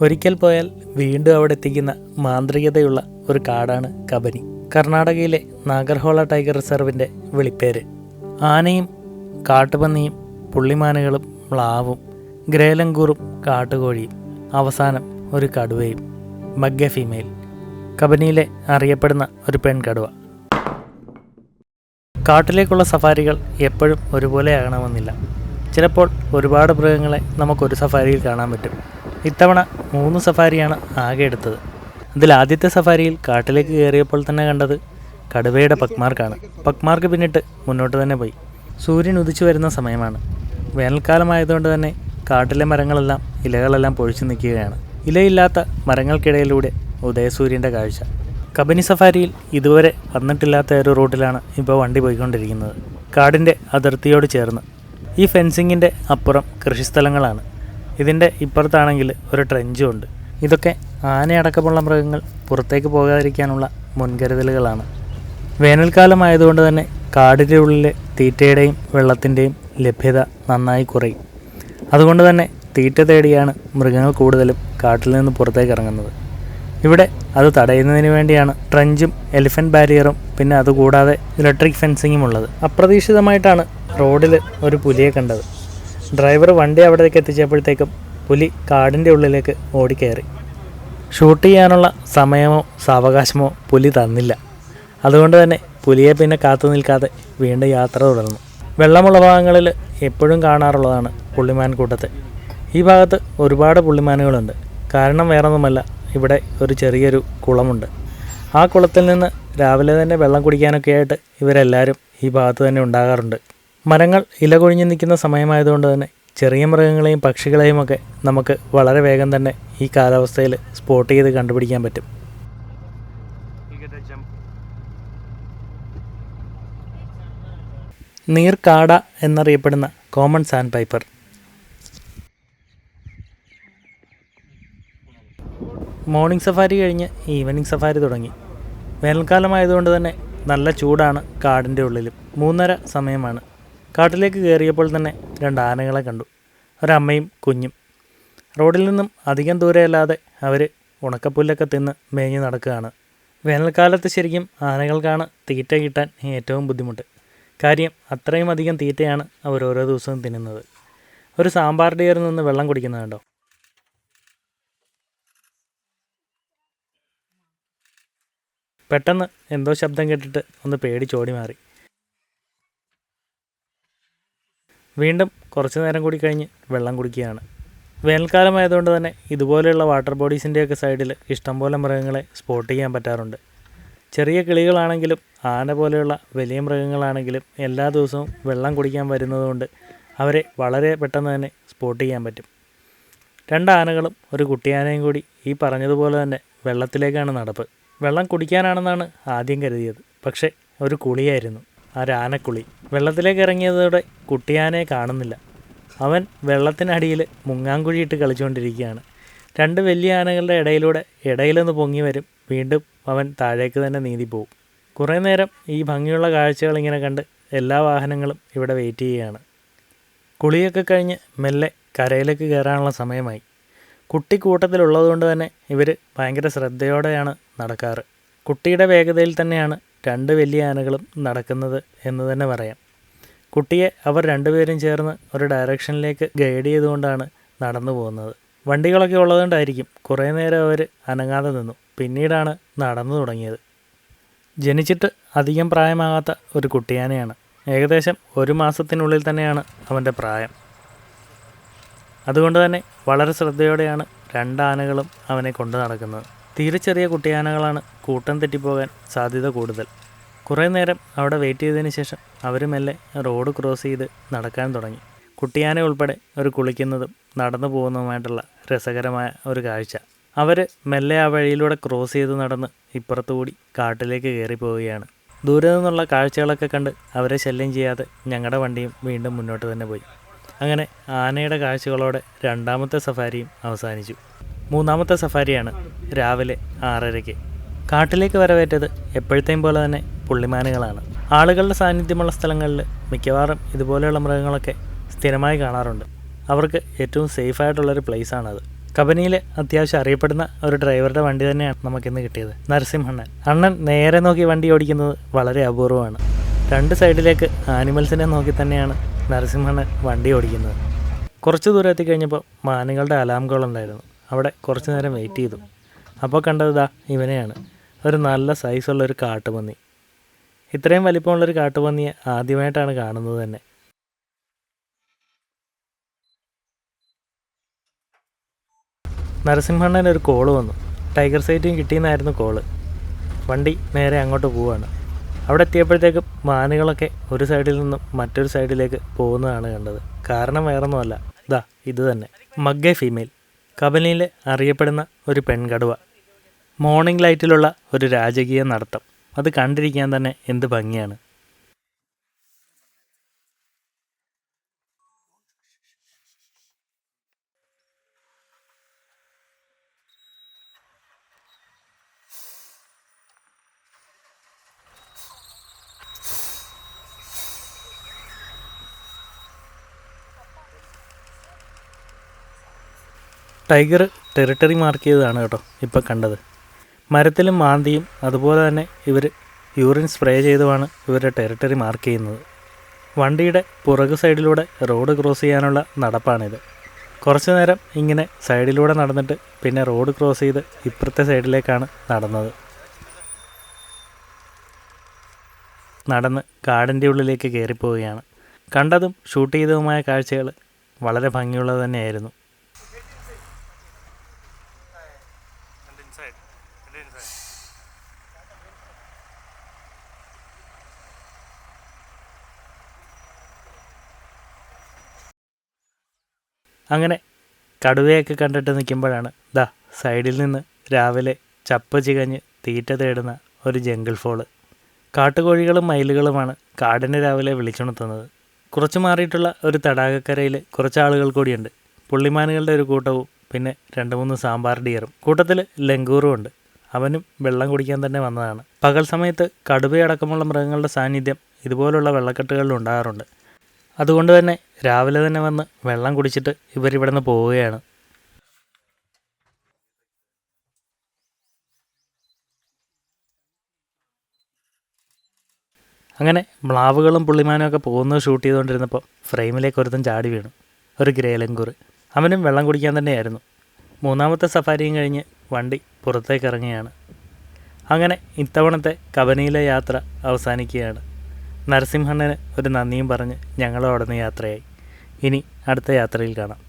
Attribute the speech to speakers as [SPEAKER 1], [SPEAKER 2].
[SPEAKER 1] ഒരിക്കൽ പോയാൽ വീണ്ടും അവിടെ എത്തിക്കുന്ന മാന്ത്രികതയുള്ള ഒരു കാടാണ് കബനി. കർണാടകയിലെ നാഗർഹോള ടൈഗർ റിസർവിന്റെ വിളിപ്പേര്. ആനയും കാട്ടുപന്നിയും പുള്ളിമാനുകളും മ്ലാവും ഗ്രേലങ്കൂറും കാട്ടുകോഴിയും. അവസാനം ഒരു കടുവയും മഗ്ഗ ഫീമെയിൽ. കബനിയിലെ അറിയപ്പെടുന്ന ഒരു പെൺകടുവ കാട്ടിലേക്കുള്ള സഫാരികൾ എപ്പോഴും ഒരുപോലെ ആകണമെന്നില്ല ചിലപ്പോൾ ഒരുപാട് മൃഗങ്ങളെ നമുക്കൊരു സഫാരിയിൽ കാണാൻ പറ്റും. ഇത്തവണ മൂന്ന് സഫാരിയാണ് ആകെ എടുത്തത്. അതിൽ ആദ്യത്തെ സഫാരിയിൽ കാട്ടിലേക്ക് കയറിയപ്പോൾ തന്നെ കണ്ടത് കടുവയുടെ പക്മാർക്കാണ്. പക്മാർക്ക് പിന്നിട്ട് മുന്നോട്ട് തന്നെ പോയി. സൂര്യൻ ഉദിച്ചു വരുന്ന സമയമാണ്. വേനൽക്കാലമായതുകൊണ്ട് തന്നെ കാട്ടിലെ മരങ്ങളെല്ലാം ഇലകളെല്ലാം പൊഴിച്ചു നിൽക്കുകയാണ്. ഇലയില്ലാത്ത മരങ്ങൾക്കിടയിലൂടെ ഉദയസൂര്യന്റെ കാഴ്ച. കബനി സഫാരിയിൽ ഇതുവരെ വന്നിട്ടില്ലാത്ത ഒരു റൂട്ടിലാണ് ഇപ്പോൾ വണ്ടി പോയിക്കൊണ്ടിരിക്കുന്നത്. കാടിന്റെ അതിർത്തിയോട് ചേർന്ന്. ഈ ഫെൻസിങ്ങിന്റെ അപ്പുറം കൃഷിസ്ഥലങ്ങളാണ്. ഇതിന്റെ ഇപ്പുറത്താണെങ്കിൽ ഒരു ട്രെഞ്ചും ഉണ്ട് ഇതൊക്കെ ആനയടക്കമുള്ള മൃഗങ്ങൾ പുറത്തേക്ക് പോകാതിരിക്കാനുള്ള മുൻകരുതലുകളാണ്. വേനൽക്കാലമായതുകൊണ്ട് തന്നെ കാടിന്റെ ഉള്ളിലെ തീറ്റയുടെയും വെള്ളത്തിന്റെയും ലഭ്യത നന്നായി കുറയും. അതുകൊണ്ട് തന്നെ തീറ്റ തേടിയാണ് മൃഗങ്ങൾ കൂടുതലും കാട്ടിൽ നിന്ന് പുറത്തേക്ക് ഇറങ്ങുന്നത്. ഇവിടെ അത് തടയുന്നതിന് വേണ്ടിയാണ് ട്രഞ്ചും എലിഫന്റ് ബാരിയറും പിന്നെ അതുകൂടാതെ ഇലക്ട്രിക് ഫെൻസിങ്ങും ഉള്ളത്. അപ്രതീക്ഷിതമായിട്ടാണ് റോഡിൽ ഒരു പുലിയെ കണ്ടത്. ഡ്രൈവർ വണ്ടി അവിടേക്ക് എത്തിച്ചപ്പോഴത്തേക്കും പുലി കാടിന്റെ ഉള്ളിലേക്ക് ഓടിക്കയറി. ഷൂട്ട് ചെയ്യാനുള്ള സമയമോ സാവകാശമോ പുലി തന്നില്ല. അതുകൊണ്ട് തന്നെ പുലിയെ പിന്നെ കാത്തു നിൽക്കാതെ വീണ്ടും യാത്ര തുടർന്നു. വെള്ളമുള്ള ഭാഗങ്ങളിൽ എപ്പോഴും കാണാറുള്ളതാണ് പുള്ളിമാൻ കൂട്ടത്തെ. ഈ ഭാഗത്ത് ഒരുപാട് പുള്ളിമാനുകളുണ്ട്. കാരണം വേറൊന്നുമല്ല ഇവിടെ ഒരു ചെറിയൊരു കുളമുണ്ട്. ആ കുളത്തിൽ നിന്ന് രാവിലെ തന്നെ വെള്ളം കുടിക്കാനൊക്കെ ആയിട്ട് ഇവരെല്ലാവരും ഈ ഭാഗത്ത് തന്നെ ഉണ്ടാകാറുണ്ട്. മരങ്ങൾ ഇല കൊഴിഞ്ഞു നിൽക്കുന്ന സമയമായതുകൊണ്ട് തന്നെ ചെറിയ മൃഗങ്ങളെയും പക്ഷികളെയും ഒക്കെ നമുക്ക് വളരെ വേഗം തന്നെ ഈ കാലാവസ്ഥയിൽ സ്പോട്ട് ചെയ്ത് കണ്ടുപിടിക്കാൻ പറ്റും. നീർക്കാട എന്നറിയപ്പെടുന്ന common sand piper morning safari കഴിഞ്ഞ് ഈവനിങ് സഫാരി തുടങ്ങി. വേനൽക്കാലമായതുകൊണ്ട് തന്നെ നല്ല ചൂടാണ് കാടിന്റെ ഉള്ളിലും. മൂന്നര സമയമാണ്. കാട്ടിലേക്ക് കയറിയപ്പോൾ തന്നെ രണ്ട് ആനകളെ കണ്ടു. ഒരമ്മയും കുഞ്ഞും. റോഡിൽ നിന്നും അധികം ദൂരെയല്ലാതെ അവർ ഉണക്കപ്പുല്ലൊക്കെ തിന്ന് മേഞ്ഞു നടക്കുകയാണ്. വേനൽക്കാലത്ത് ശരിക്കും ആനകൾക്കാണ് തീറ്റ കിട്ടാൻ ഏറ്റവും ബുദ്ധിമുട്ട്. കാര്യം അത്രയും അധികം തീറ്റയാണ് അവർ ഓരോ ദിവസവും തിന്നുന്നത്. ഒരു സാമ്പാറിന്റെ ഏറിൽ നിന്ന് വെള്ളം കുടിക്കുന്നുണ്ടോ പെട്ടെന്ന് എന്തോ ശബ്ദം കേട്ടിട്ട് ഒന്ന് പേടിച്ചോടി മാറി. വീണ്ടും കുറച്ച് നേരം കൂടി കഴിഞ്ഞ് വെള്ളം കുടിക്കുകയാണ്. വേനൽക്കാലമായതുകൊണ്ട് തന്നെ ഇതുപോലെയുള്ള വാട്ടർ ബോഡീസിന്റെയൊക്കെ സൈഡിൽ ഇഷ്ടംപോലെ മൃഗങ്ങളെ സ്പോട്ട് ചെയ്യാൻ പറ്റാറുണ്ട്. ചെറിയ കിളികളാണെങ്കിലും ആന പോലെയുള്ള വലിയ മൃഗങ്ങളാണെങ്കിലും എല്ലാ ദിവസവും വെള്ളം കുടിക്കാൻ വരുന്നതുകൊണ്ട് അവരെ വളരെ പെട്ടെന്ന് തന്നെ സ്പോട്ട് ചെയ്യാൻ പറ്റും. രണ്ട് ആനകളും ഒരു കുട്ടിയാനയും കൂടി ഈ പറഞ്ഞതുപോലെ തന്നെ വെള്ളത്തിലേക്കാണ് നടപ്പ്. വെള്ളം കുടിക്കാനാണെന്നാണ് ആദ്യം കരുതിയത്. പക്ഷേ ഒരു കുളിയായിരുന്നു. ആ ആനക്കുളി വെള്ളത്തിലേക്ക് ഇറങ്ങിയതോടെ കുട്ടിയാനെ കാണുന്നില്ല. അവൻ വെള്ളത്തിനടിയിൽ മുങ്ങാങ്കുഴിയിട്ട് കളിച്ചുകൊണ്ടിരിക്കുകയാണ്. രണ്ട് വലിയ ആനകളുടെ ഇടയിലൂടെ ഇടയിലൊന്ന് പൊങ്ങി വരും. വീണ്ടും അവൻ താഴേക്ക് തന്നെ നീന്തി പോകും കുറേ നേരം ഈ ഭംഗിയുള്ള കാഴ്ചകൾ ഇങ്ങനെ കണ്ട് എല്ലാ വാഹനങ്ങളും ഇവിടെ വെയിറ്റ് ചെയ്യുകയാണ്. കുളിയൊക്കെ കഴിഞ്ഞ് മെല്ലെ കരയിലേക്ക് കയറാനുള്ള സമയമായി. കുട്ടി കൂട്ടത്തിലുള്ളതുകൊണ്ട് തന്നെ ഇവർ ഭയങ്കര ശ്രദ്ധയോടെയാണ് നടക്കാറ്. കുട്ടിയുടെ വേഗതയിൽ തന്നെയാണ് രണ്ട് വലിയ ആനകളും നടക്കുന്നത് എന്ന് തന്നെ പറയാം. കുട്ടിയെ അവർ രണ്ടുപേരും ചേർന്ന് ഒരു ഡയറക്ഷനിലേക്ക് ഗൈഡ് ചെയ്തുകൊണ്ടാണ് നടന്നു പോകുന്നത്. വണ്ടികളൊക്കെ ഉള്ളതുകൊണ്ടായിരിക്കും കുറേ നേരം അവർ അനങ്ങാതെ നിന്നു. പിന്നീടാണ് നടന്നു തുടങ്ങിയത്. ജനിച്ചിട്ട് അധികം പ്രായമാകാത്ത ഒരു കുട്ടിയാനയാണ്. ഏകദേശം ഒരു മാസത്തിനുള്ളിൽ തന്നെയാണ് അവന്റെ പ്രായം. അതുകൊണ്ട് തന്നെ വളരെ ശ്രദ്ധയോടെയാണ് രണ്ട് ആനകളും അവനെ കൊണ്ടു നടക്കുന്നത്. തീരെ ചെറിയ കുട്ടിയാനകളാണ് കൂട്ടം തെറ്റിപ്പോകാൻ സാധ്യത കൂടുതൽ. കുറേ നേരം അവിടെ വെയിറ്റ് ചെയ്തതിന് ശേഷം അവർ മെല്ലെ റോഡ് ക്രോസ് ചെയ്ത് നടക്കാൻ തുടങ്ങി. കുട്ടിയാന ഉൾപ്പെടെ ഒരു കുളിക്കുന്നതും നടന്നു പോകുന്നതുമായിട്ടുള്ള രസകരമായ ഒരു കാഴ്ച. അവർ മെല്ലെ ആ വഴിയിലൂടെ ക്രോസ് ചെയ്ത് നടന്ന് ഇപ്പുറത്തുകൂടി കാട്ടിലേക്ക് കയറിപ്പോവുകയാണ്. ദൂരെ നിന്നുള്ള കാഴ്ചകളൊക്കെ കണ്ട് അവരെ ശല്യം ചെയ്യാതെ ഞങ്ങളുടെ വണ്ടിയും വീണ്ടും മുന്നോട്ട് തന്നെ പോയി. അങ്ങനെ ആനയുടെ കാഴ്ചകളോടെ രണ്ടാമത്തെ സഫാരിയും അവസാനിച്ചു. മൂന്നാമത്തെ സഫാരിയാണ് രാവിലെ ആറരയ്ക്ക്. കാട്ടിലേക്ക് വരവേറ്റത് എപ്പോഴത്തെയും പോലെ തന്നെ പുള്ളിമാനുകളാണ്. ആളുകളുടെ സാന്നിധ്യമുള്ള സ്ഥലങ്ങളിൽ മിക്കവാറും ഇതുപോലെയുള്ള മൃഗങ്ങളൊക്കെ സ്ഥിരമായി കാണാറുണ്ട്. അവർക്ക് ഏറ്റവും സേഫായിട്ടുള്ളൊരു പ്ലേസാണത് കബനിയിലെ അത്യാവശ്യം അറിയപ്പെടുന്ന ഒരു ഡ്രൈവറുടെ വണ്ടി തന്നെയാണ് നമുക്കിന്ന് കിട്ടിയത്. നരസിംഹണ്ണൻ. അണ്ണൻ നേരെ നോക്കി വണ്ടി ഓടിക്കുന്നത് വളരെ അപൂർവമാണ്. രണ്ട് സൈഡിലേക്ക് ആനിമൽസിനെ നോക്കി തന്നെയാണ് നരസിംഹണ്ണൻ വണ്ടി ഓടിക്കുന്നത്. കുറച്ച് ദൂരം എത്തിക്കഴിഞ്ഞപ്പോൾ മാനുകളുടെ അലാം കോൾ ഉണ്ടായിരുന്നു. അവിടെ കുറച്ച് നേരം വെയിറ്റ് ചെയ്തു. അപ്പോൾ കണ്ടത് ഇവനെയാണ്. ഒരു നല്ല സൈസുള്ള ഒരു കാട്ടുപന്നി. ഇത്രയും വലിപ്പമുള്ളൊരു കാട്ടുപന്നിയെ ആദ്യമായിട്ടാണ് കാണുന്നത് തന്നെ. നരസിംഹണ്ണൻ ഒരു കോൾ വന്നു. ടൈഗർ സൈറ്റും കിട്ടിയെന്നായിരുന്നു കോൾ വണ്ടി നേരെ അങ്ങോട്ട് പോവുകയാണ്. അവിടെ എത്തിയപ്പോഴത്തേക്കും മാനുകളൊക്കെ ഒരു സൈഡിൽ നിന്നും മറ്റൊരു സൈഡിലേക്ക് പോകുന്നതാണ് കണ്ടത്. കാരണം വേറൊന്നുമല്ല. ഇതാ ഇത് തന്നെ. മഗ്ഗെ ഫീമെയിൽ കബനിയിൽ അറിയപ്പെടുന്ന ഒരു പെൺകടുവ. മോർണിംഗ് ലൈറ്റിലുള്ള ഒരു രാജകീയ നടത്തം. അത് കണ്ടിരിക്കാൻ തന്നെ എന്ത് ഭംഗിയാണ്. ടൈഗർ ടെറിട്ടറി മാർക്ക് ചെയ്തതാണ് കേട്ടോ ഇപ്പോൾ കണ്ടത്. മരത്തിലും മാന്തിയും അതുപോലെ തന്നെ ഇവർ യൂറിൻ സ്പ്രേ ചെയ്തുമാണ് ഇവരുടെ ടെറിട്ടറി മാർക്ക് ചെയ്യുന്നത്. വണ്ടിയുടെ പുറകു സൈഡിലൂടെ റോഡ് ക്രോസ് ചെയ്യാനുള്ള നടപ്പാണിത്. കുറച്ചു നേരം ഇങ്ങനെ സൈഡിലൂടെ നടന്നിട്ട് പിന്നെ റോഡ് ക്രോസ് ചെയ്ത് ഇപ്പുറത്തെ സൈഡിലേക്കാണ് നടന്നത്. നടന്ന് കാടിന്റെ ഉള്ളിലേക്ക് കയറിപ്പോവുകയാണ്. കണ്ടതും ഷൂട്ട് ചെയ്തതുമായ കാഴ്ചകൾ വളരെ ഭംഗിയുള്ളത് തന്നെയായിരുന്നു. അങ്ങനെ കടുവയൊക്കെ കണ്ടിട്ട് നിൽക്കുമ്പോഴാണ് ദാ സൈഡിൽ നിന്ന് രാവിലെ ചപ്പ് ചികഞ്ഞ് തീറ്റ തേടുന്ന ഒരു ജംഗിൾ ഫോൾ. കാട്ടുകോഴികളും മയിലുകളുമാണ് കാടിനെ രാവിലെ വിളിച്ചുണർത്തുന്നത്. കുറച്ച് മാറിയിട്ടുള്ള ഒരു തടാകക്കരയിൽ കുറച്ച് ആളുകൾ കൂടിയുണ്ട്. പുള്ളിമാനുകളുടെ ഒരു കൂട്ടവും പിന്നെ രണ്ട് മൂന്ന് സാമ്പാർ ഡിയറും. കൂട്ടത്തിൽ ലങ്കൂറും ഉണ്ട്. അവനും വെള്ളം കുടിക്കാൻ തന്നെ വന്നതാണ്. പകൽ സമയത്ത് കടുവയടക്കമുള്ള മൃഗങ്ങളുടെ സാന്നിധ്യം ഇതുപോലുള്ള വെള്ളക്കെട്ടുകളിൽ ഉണ്ടാകാറുണ്ട്. അതുകൊണ്ട് തന്നെ രാവിലെ തന്നെ വന്ന് വെള്ളം കുടിച്ചിട്ട് ഇവരിവിടെ നിന്ന് പോവുകയാണ്. അങ്ങനെ മ്ലാവുകളും പുള്ളിമാനും ഒക്കെ പോകുന്നത് ഷൂട്ട് ചെയ്തുകൊണ്ടിരുന്നപ്പോൾ ഫ്രെയിമിലേക്ക് ഒരുത്തൻ ചാടി വീണു. ഒരു ഗ്രേലങ്കൂർ അവനും വെള്ളം കുടിക്കാൻ തന്നെയായിരുന്നു. മൂന്നാമത്തെ സഫാരിയും കഴിഞ്ഞ് വണ്ടി പുറത്തേക്ക് ഇറങ്ങുകയാണ്. അങ്ങനെ ഇത്തവണത്തെ കബനിയിലെ യാത്ര അവസാനിക്കുകയാണ്. നരസിംഹണ്ണന് ഒരു നന്ദിയും പറഞ്ഞ് ഞങ്ങളും അവിടെ നിന്ന് യാത്രയായി. ഇനി അടുത്ത യാത്രയിൽ കാണാം.